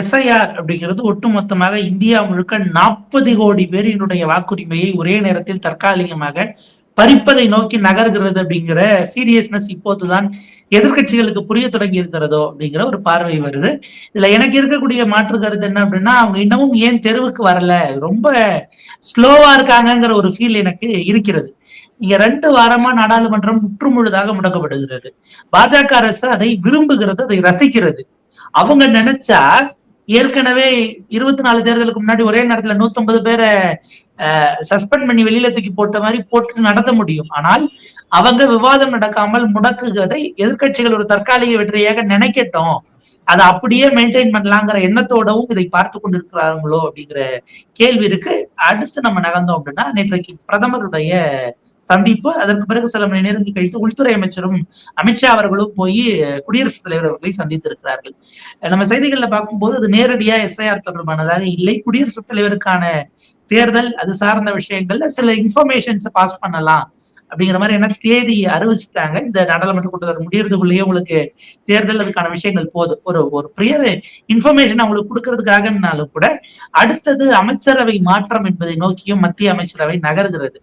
SIR அப்படிங்கிறது ஒட்டுமொத்தமாக India முழுக்க நாற்பது கோடி பேரினுடைய வாக்குரிமையை ஒரே நேரத்தில் தற்காலிகமாக பறிப்பதை நோக்கி நகர்கிறது அப்படிங்கிற சீரியஸ்னஸ் இப்போதுதான் எதிர்கட்சிகளுக்கு புரிய தொடங்கி இருக்கிறதோ அப்படிங்கிற ஒரு பார்வை வருது. இதுல எனக்கு இருக்கக்கூடிய மாற்று கருத்து என்ன அப்படின்னா அவங்க இன்னமும் ஏன் தெருவுக்கு வரல? ரொம்ப ஸ்லோவா இருக்காங்கிற ஒரு ஃபீல் எனக்கு இருக்கிறது. இங்க ரெண்டு வாரமா நாடாளுமன்றம் முற்றுமுழுதாக முடக்கப்படுகிறது. பாஜக அரசு அதை விரும்புகிறது அதை ரசிக்கிறது. அவங்க நினைச்சா ஏற்கனவே இருபத்தி நாலு தேர்தலுக்கு முன்னாடி ஒரே நேரத்துல நூத்தம்பது பேரை சஸ்பெண்ட் பண்ணி வெளியில தூக்கி போட்ட மாதிரி போட்டு நடத்த முடியும். ஆனால் அவங்க விவாதம் நடக்காமல் முடக்குகதை எதிர்கட்சிகள் ஒரு தற்காலிக வெற்றியாக நினைக்கட்டும். அதை அப்படியே மெயின்டைன் பண்ணலாங்கிற எண்ணத்தோடவும் இதை பார்த்து கொண்டிருக்கிறாங்களோ அப்படிங்கிற கேள்வி இருக்கு. அடுத்து நம்ம நகர்ந்தோம் அப்படின்னா நேற்றைக்கு பிரதமருடைய சந்திப்பு அதற்கு பிறகு சில மணி நேரங்கள் கழித்து உள்துறை அமைச்சரும் அமித்ஷா அவர்களும் போய் குடியரசுத் தலைவர் அவர்களை சந்தித்திருக்கிறார்கள். நம்ம செய்திகள்ல பார்க்கும்போது அது நேரடியா எஸ்ஐஆர் தொடர்பானதாக இல்லை. குடியரசுத் தலைவருக்கான தேர்தல் அது சார்ந்த விஷயங்கள்ல சில இன்ஃபர்மேஷன்ஸ் பாஸ் பண்ணலாம். அப்படிங்கிற மாதிரி என்ன தேதி அறிவிச்சுட்டாங்க. இந்த நாடாளுமன்ற கூட்டத்தொடர் முடியறதுக்குள்ளேயே உங்களுக்கு தேர்தல் அதுக்கான விஷயங்கள் போதும் ஒரு ஒரு பிரியர் இன்ஃபர்மேஷன் அவங்களுக்கு கொடுக்கறதுக்காகனாலும் கூட அடுத்தது அமைச்சரவை மாற்றம் என்பதை நோக்கியும் மத்திய அமைச்சரவை நகர்கிறது.